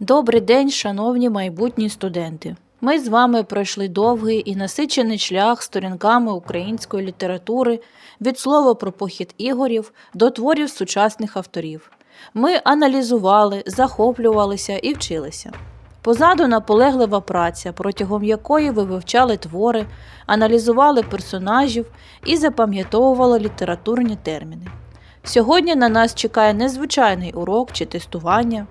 Добрий день, шановні майбутні студенти. Ми з вами пройшли довгий і насичений шлях сторінками української літератури від слова про похід ігорів до творів сучасних авторів. Ми аналізували, захоплювалися і вчилися. Позаду наполеглива праця, протягом якої ви вивчали твори, аналізували персонажів і запам'ятовували літературні терміни. Сьогодні на нас чекає незвичайний урок чи тестування.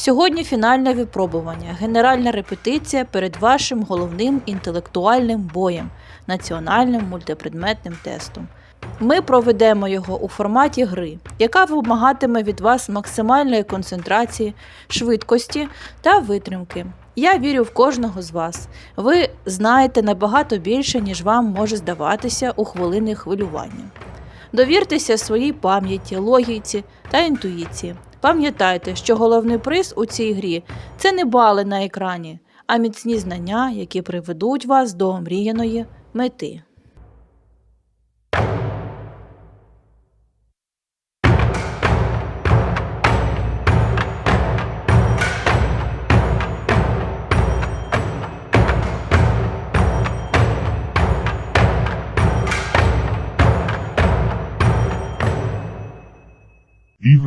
Сьогодні фінальне випробування, генеральна репетиція перед вашим головним інтелектуальним боєм національним мультипредметним тестом. Ми проведемо його у форматі гри, яка вимагатиме від вас максимальної концентрації, швидкості та витримки. Я вірю в кожного з вас. Ви знаєте набагато більше, ніж вам може здаватися у хвилини хвилювання. Довіртеся своїй пам'яті, логіці та інтуїції. Пам'ятайте, що головний приз у цій грі це не бали на екрані, а міцні знання, які приведуть вас до омріяної мети.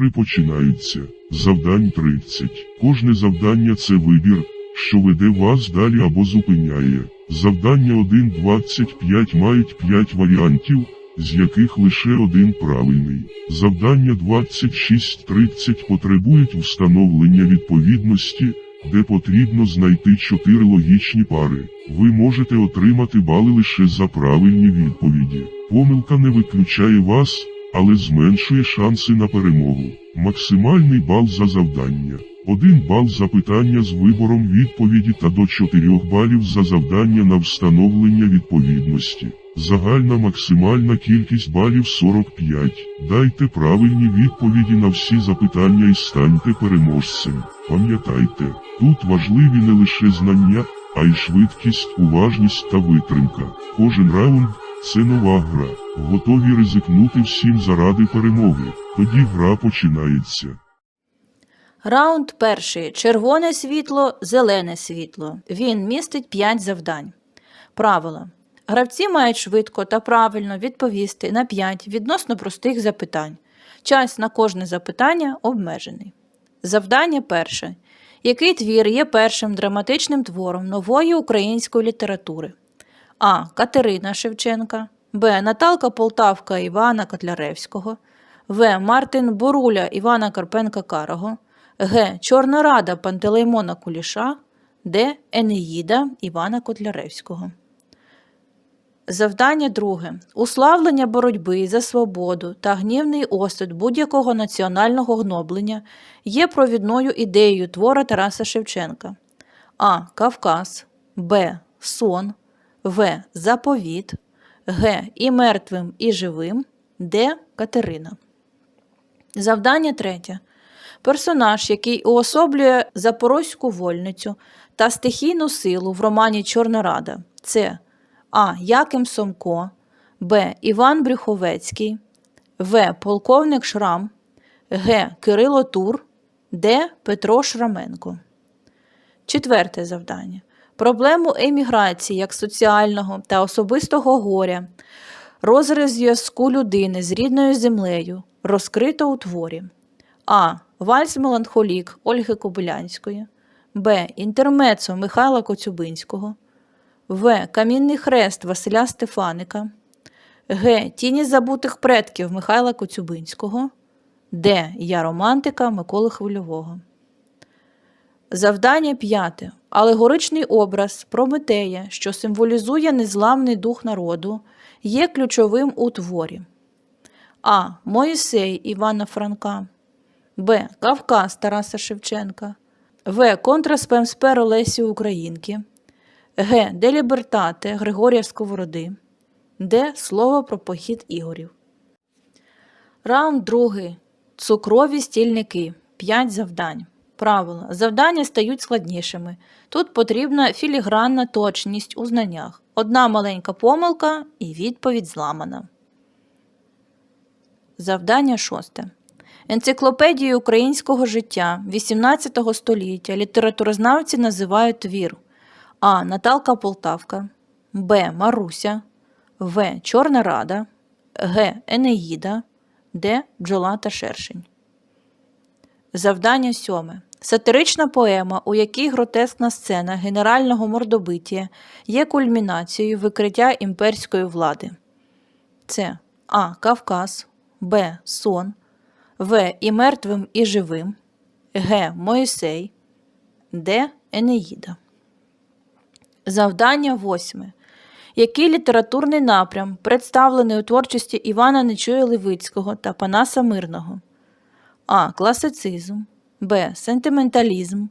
Ігри починаються. Завдань 30. Кожне завдання це вибір, що веде вас далі або зупиняє. Завдання 1.25 мають 5 варіантів, з яких лише один правильний. Завдання 26.30 потребують встановлення відповідності, де потрібно знайти 4 логічні пари. Ви можете отримати бали лише за правильні відповіді. Помилка не виключає вас, але зменшує шанси на перемогу. Максимальний бал за завдання. 1 бал за питання з вибором відповіді та до 4 балів за завдання на встановлення відповідності. Загальна максимальна кількість балів 45. Дайте правильні відповіді на всі запитання і станьте переможцем. Пам'ятайте, тут важливі не лише знання, а й швидкість, уважність та витримка. Кожен раунд це нова гра. Готові ризикнути всім заради перемоги. Тоді гра починається. Раунд перший. Червоне світло, зелене світло. Він містить 5 завдань. Правила. Гравці мають швидко та правильно відповісти на 5 відносно простих запитань. Час на кожне запитання обмежений. Завдання перше. Який твір є першим драматичним твором нової української літератури? А. Катерина Шевченка. Б. Наталка Полтавка Івана Котляревського. В. Мартин Боруля Івана Карпенка Карого. Г. Чорна рада Пантелеймона Куліша. Д. Енеїда Івана Котляревського. Завдання друге. Уславлення боротьби за свободу та гнівний осуд будь-якого національного гноблення є провідною ідеєю твора Тараса Шевченка. А. Кавказ. Б. Сон. В. Заповіт. Г. І мертвим, і живим. Д. Катерина. Завдання третє. Персонаж, який уособлює запорозьку вольницю та стихійну силу в романі Чорна Рада, це А. Яким Сомко, Б. Іван Брюховецький, В. Полковник Шрам, Г. Кирило Тур, Д. Петро Шраменко. Четверте завдання. Проблему еміграції як соціального та особистого горя, розріз зв'язку людини з рідною землею розкрито у творі. А. Вальс Меланхолік Ольги Кобилянської. Б. Інтермецо Михайла Коцюбинського. В. Камінний хрест Василя Стефаника. Г. Тіні забутих предків Михайла Коцюбинського. Д. Я романтика Миколи Хвильового. Завдання п'яте. Алегоричний образ Прометея, що символізує незламний дух народу, є ключовим у творі. А. Моїсей Івана Франка. Б. Кавказ Тараса Шевченка. В. Контраспемспер Лесі Українки. Г. Де Лібертате Григорія Сковороди. Д. Слово про похід ігорів. Раунд другий. Цукрові стільники. 5 завдань. Правила. Завдання стають складнішими. Тут потрібна філігранна точність у знаннях. Одна маленька помилка і відповідь зламана. Завдання шосте. Енциклопедією українського життя XVIII століття літературознавці називають твір А. Наталка Полтавка, Б. Маруся, В. Чорна Рада, Г. Енеїда, Д. Бджола шершень. Завдання сьоме. Сатирична поема, у якій гротескна сцена генерального мордобиття є кульмінацією викриття імперської влади. Це А. Кавказ, Б. Сон, В. І мертвим, і живим, Г. Моїсей, Д. Енеїда. Завдання восьме. Який літературний напрям представлений у творчості Івана Нечуя Левицького та Панаса Мирного? А. Класицизм, Б. Сентименталізм,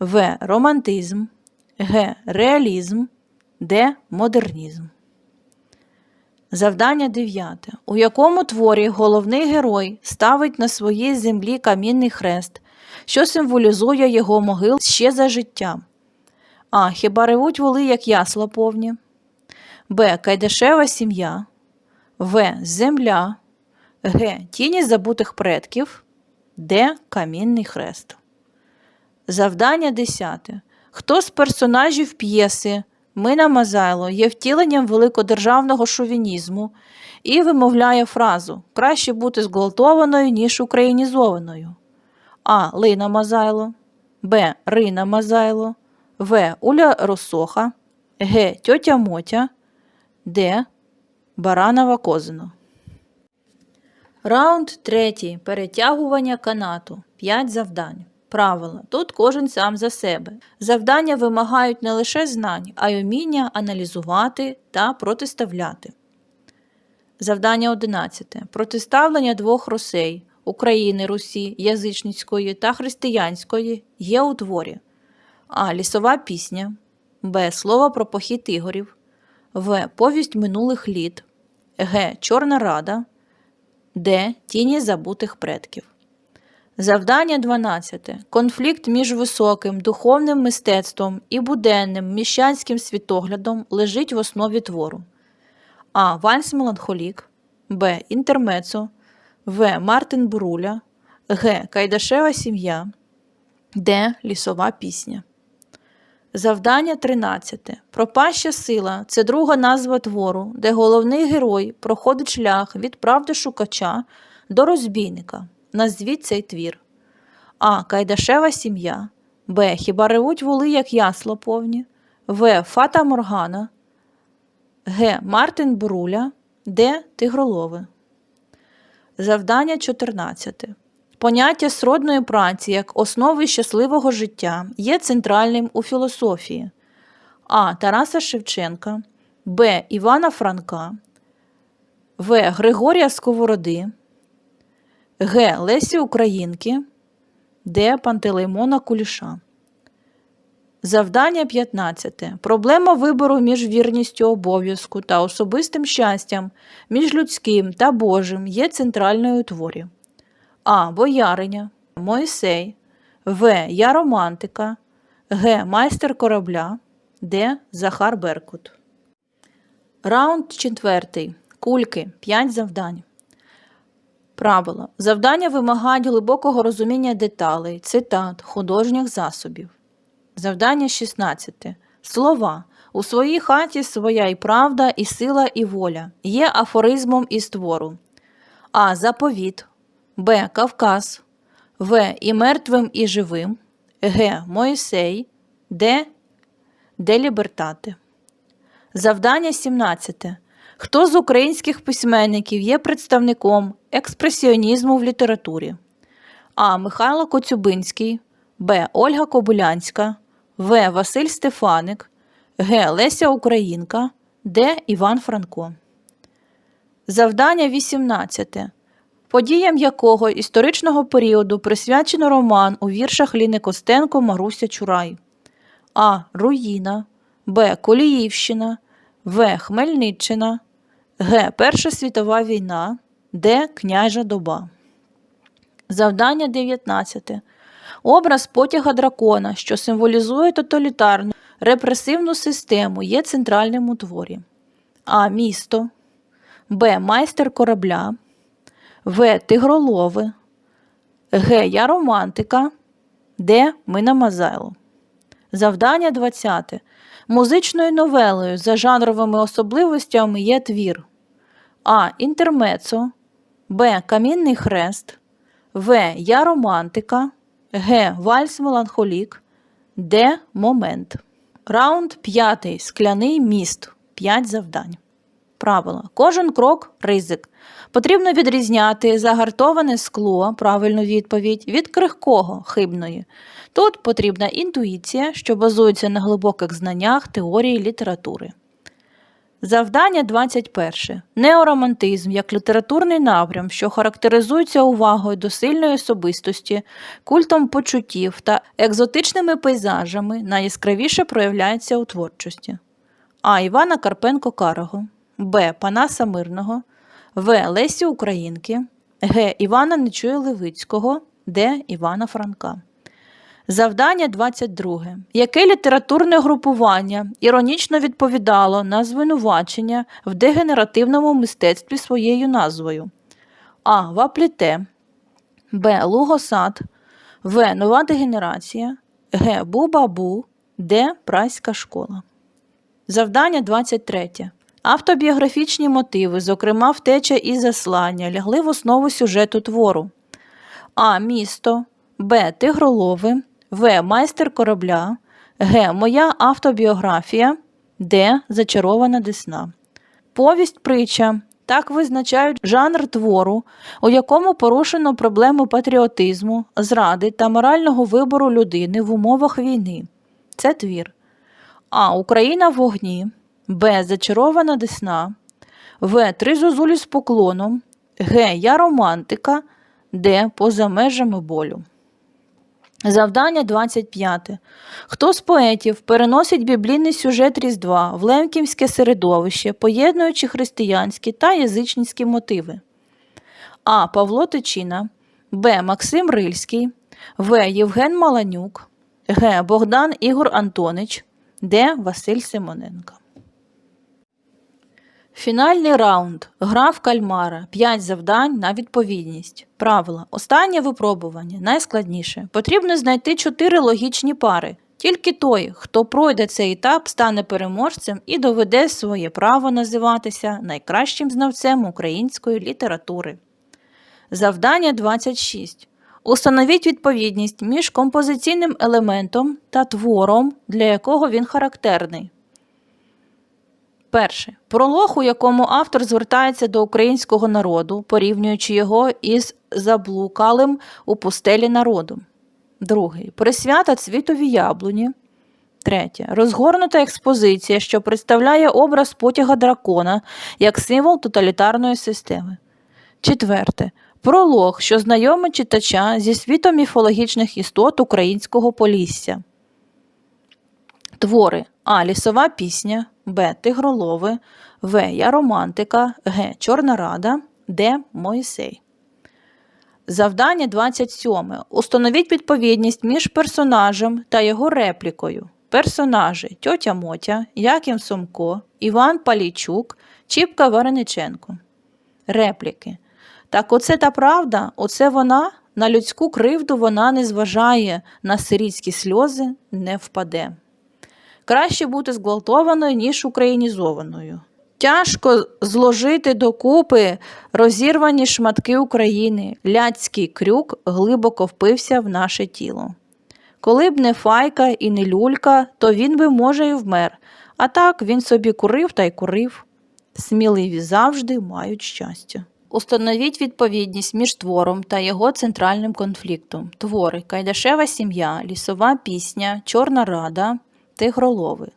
В. Романтизм, Г. Реалізм, Д. Модернізм. Завдання дев'яте. У якому творі головний герой ставить на своїй землі камінний хрест, що символізує його могил ще за життя? А. Хіба ревуть воли, як ясла повні? Б. Кайдашева сім'я, В. Земля, Г. Тіні забутих предків, Д. Камінний хрест. Завдання 10. Хто з персонажів п'єси Мина Мазайло є втіленням великодержавного шовінізму і вимовляє фразу краще бути зґвалтованою, ніж українізованою? А. Лина Мазайло, Б. Рина Мазайло, В. Уля Росоха, Г. Тьотя Мотя, Д. Баранова Козино. Раунд третій. Перетягування канату. 5 завдань. Правила. Тут кожен сам за себе. Завдання вимагають не лише знань, а й уміння аналізувати та протиставляти. Завдання 11. Протиставлення двох русей України, Русі, язичницької та християнської є у творі. А. Лісова пісня. Б. Слово про похід ігорів. В. Повість минулих літ. Г. Чорна рада. Д. Тіні забутих предків. Завдання 12. Конфлікт між високим духовним мистецтвом і буденним міщанським світоглядом лежить в основі твору. А. Вальс Меланхолік. Б. Інтермецо. В. Мартин Буруля. Г. Кайдашева сім'я. Д. Лісова пісня. Завдання 13. Пропаща сила це друга назва твору, де головний герой проходить шлях від правди шукача до розбійника. Назвіть цей твір. А. Кайдашева сім'я. Б. Хіба ревуть воли, як ясла повні. В. Фата Моргана. Г. Мартин Буруля. Д. Тигролови. Завдання 14. Поняття сродної праці як основи щасливого життя є центральним у філософії А. Тараса Шевченка, Б. Івана Франка, В. Григорія Сковороди, Г. Лесі Українки, Д. Пантелеймона Куліша. Завдання 15. Проблема вибору між вірністю обов'язку та особистим щастям, між людським та Божим є центральною творі. А. Бояриня, Мойсей, В. Я романтика, Г. Майстер корабля, Д. Захар Беркут. Раунд четвертий. Кульки. 5 завдань. Правила. Завдання вимагають глибокого розуміння деталей, цитат, художніх засобів. Завдання 16. Слова. У своїй хаті своя і правда, і сила, і воля. Є афоризмом із твору. А. Заповіт. Б. Кавказ, В. І мертвим, і живим, Г. Моїсей, Д. Де Лібертати. Завдання 17. Хто з українських письменників є представником експресіонізму в літературі? А. Михайло Коцюбинський, Б. Ольга Кобилянська, В. Василь Стефаник, Г. Леся Українка, Д. Іван Франко. Завдання 18 подіям якого історичного періоду присвячено роман у віршах Ліни Костенко Маруся Чурай. А. Руїна, Б. Коліївщина, В. Хмельниччина, Г. Перша світова війна, Д. Княжа доба. Завдання 19. Образ потяга дракона, що символізує тоталітарну репресивну систему, є центральним у творі. А. Місто, Б. Майстер корабля. В. Тигролови, Г. Я романтика. Д. Мина Мазайло. Завдання 20. Музичною новелою за жанровими особливостями є твір. А. Інтермецо. Б. Камінний хрест. В. Я романтика. Г. Вальс меланхолік. Д. Момент. Раунд 5. Скляний міст. 5 завдань. Правила. Кожен крок ризик. Потрібно відрізняти загартоване скло, правильну відповідь, від крихкого хибної. Тут потрібна інтуїція, що базується на глибоких знаннях теорії літератури. Завдання 21. Неоромантизм як літературний напрям, що характеризується увагою до сильної особистості, культом почуттів та екзотичними пейзажами, найяскравіше проявляється у творчості. А. Івана Карпенко Карого, Б. Панаса Мирного, В. Лесі Українки, Г. Івана Нечуя Левицького, Д. Івана Франка. Завдання 22. Яке літературне групування іронічно відповідало на звинувачення в дегенеративному мистецтві своєю назвою? А. Вапліте, Б. Лугосад, В. Нова дегенерація, Г. Бу-бабу, Д. Прайська школа. Завдання 23. Автобіографічні мотиви, зокрема втеча і заслання, лягли в основу сюжету твору. А. Місто, Б. Тигролови, В. Майстер корабля, Г. Моя автобіографія, Д. Зачарована десна. Повість притча. Так визначають жанр твору, у якому порушено проблему патріотизму, зради та морального вибору людини в умовах війни. Це твір. А. Україна в вогні. Б. Зачарована десна. В. Три зозулі з поклоном. Г. Я романтика. Д. Поза межами болю. Завдання 25. Хто з поетів переносить біблійний сюжет Різдва в лемківське середовище, поєднуючи християнські та язичницькі мотиви? А. Павло Тичина, Б. Максим Рильський, В. Євген Маланюк, Г. Богдан Ігор Антонич, Д. Василь Симоненко. Фінальний раунд. Гра в кальмара. 5 завдань на відповідність. Правила. Останнє випробування найскладніше. Потрібно знайти 4 логічні пари. Тільки той, хто пройде цей етап, стане переможцем і доведе своє право називатися найкращим знавцем української літератури. Завдання 26. Установіть відповідність між композиційним елементом та твором, для якого він характерний. Перше. Пролог, у якому автор звертається до українського народу, порівнюючи його із заблукалим у пустелі народом. Другий. Присвята цвітові яблуні. Третє. Розгорнута експозиція, що представляє образ потяга дракона як символ тоталітарної системи. Четверте. Пролог, що знайомить читача зі світом міфологічних істот українського полісся. Твори А. Лісова пісня, Б. Тигролови, В. Я романтика, Г. Чорна рада, Д. Моїсей. Завдання 27. Установіть відповідність між персонажем та його реплікою. Персонажі Тьотя Мотя, Яків Сомко, Іван Палійчук, Чіпка Варениченко. Репліки. Так оце та правда, оце вона, на людську кривду вона не зважає, на сирітські сльози не впаде. Краще бути зґвалтованою, ніж українізованою. Тяжко зложити докупи розірвані шматки України. Ляцький крюк глибоко впився в наше тіло. Коли б не файка і не люлька, то він би, може, і вмер. А так він собі курив та й курив. Сміливі завжди мають щастя. Установіть відповідність між твором та його центральним конфліктом. Твори Кайдашева сім'я, Лісова пісня, Чорна рада, Тигролови.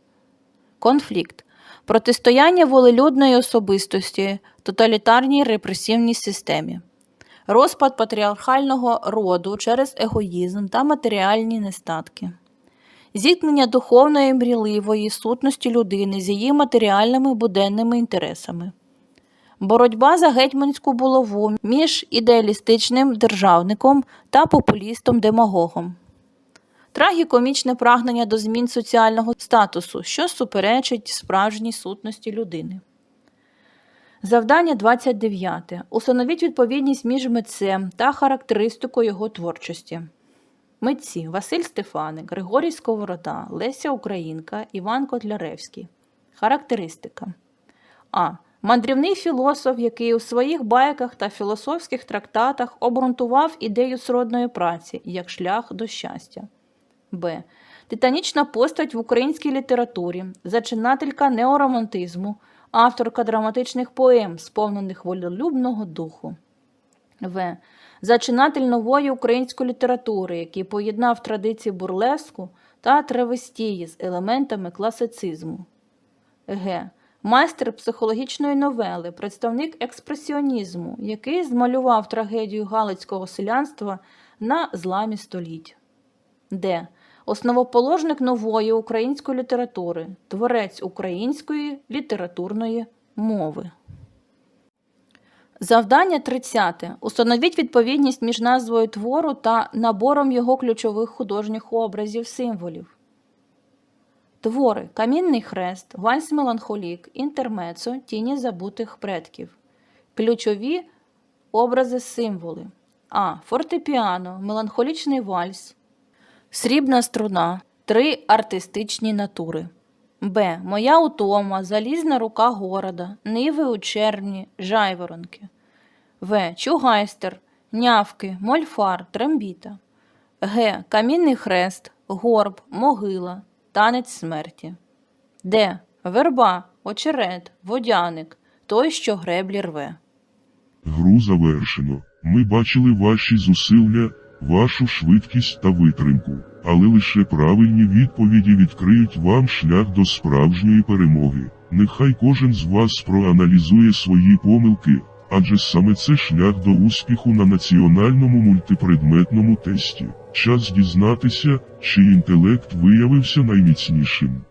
Конфлікт. Протистояння волелюдної особистості тоталітарній репресивній системі. Розпад патріархального роду через егоїзм та матеріальні нестатки. Зіткнення духовної мрійливої сутності людини з її матеріальними буденними інтересами. Боротьба за гетьманську булаву між ідеалістичним державником та популістом-демагогом. Трагікомічне прагнення до змін соціального статусу, що суперечить справжній сутності людини. Завдання 29. Установіть відповідність між митцем та характеристикою його творчості. Митці Василь Стефаник, Григорій Сковорода, Леся Українка, Іван Котляревський. Характеристика. А. Мандрівний філософ, який у своїх байках та філософських трактатах обґрунтував ідею сродної праці як шлях до щастя. Б. Титанічна постать в українській літературі, зачинателька неоромантизму, авторка драматичних поем, сповнених волелюбного духу. В. Зачинатель нової української літератури, який поєднав традиції бурлеску та травестії з елементами класицизму. Г. Майстер психологічної новели, представник експресіонізму, який змалював трагедію галицького селянства на зламі століть. Д. Основоположник нової української літератури, творець української літературної мови. Завдання 30. Установіть відповідність між назвою твору та набором його ключових художніх образів символів. Твори Камінний хрест, Вальс Меланхолік, Інтермецо, Тіні забутих предків. Ключові образи символи. А. Фортепіано, меланхолічний вальс, Срібна струна. Три артистичні натури. Б. Моя утома, залізна рука города, ниви у червні, жайворонки. В. Чугайстер, нявки, мольфар, трембіта. Г. Камінний хрест, горб, могила, танець смерті. Д. Верба, очерет, водяник, той, що греблі рве. Гру завершено. Ми бачили ваші зусилля, вашу швидкість та витримку, але лише правильні відповіді відкриють вам шлях до справжньої перемоги. Нехай кожен з вас проаналізує свої помилки, адже саме це шлях до успіху на національному мультипредметному тесті. Час дізнатися, чий інтелект виявився найміцнішим.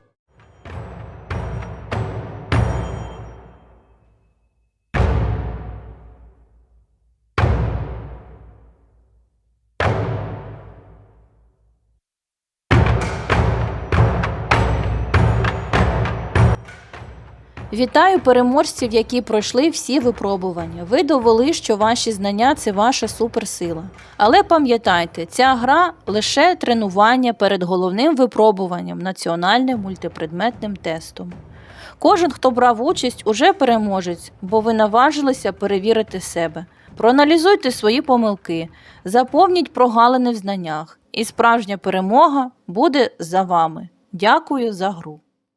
Вітаю переможців, які пройшли всі випробування. Ви довели, що ваші знання це ваша суперсила. Але пам'ятайте, ця гра лише тренування перед головним випробуванням національним мультипредметним тестом. Кожен, хто брав участь, уже переможець, бо ви наважилися перевірити себе. Проаналізуйте свої помилки, заповніть прогалини в знаннях, і справжня перемога буде за вами. Дякую за гру.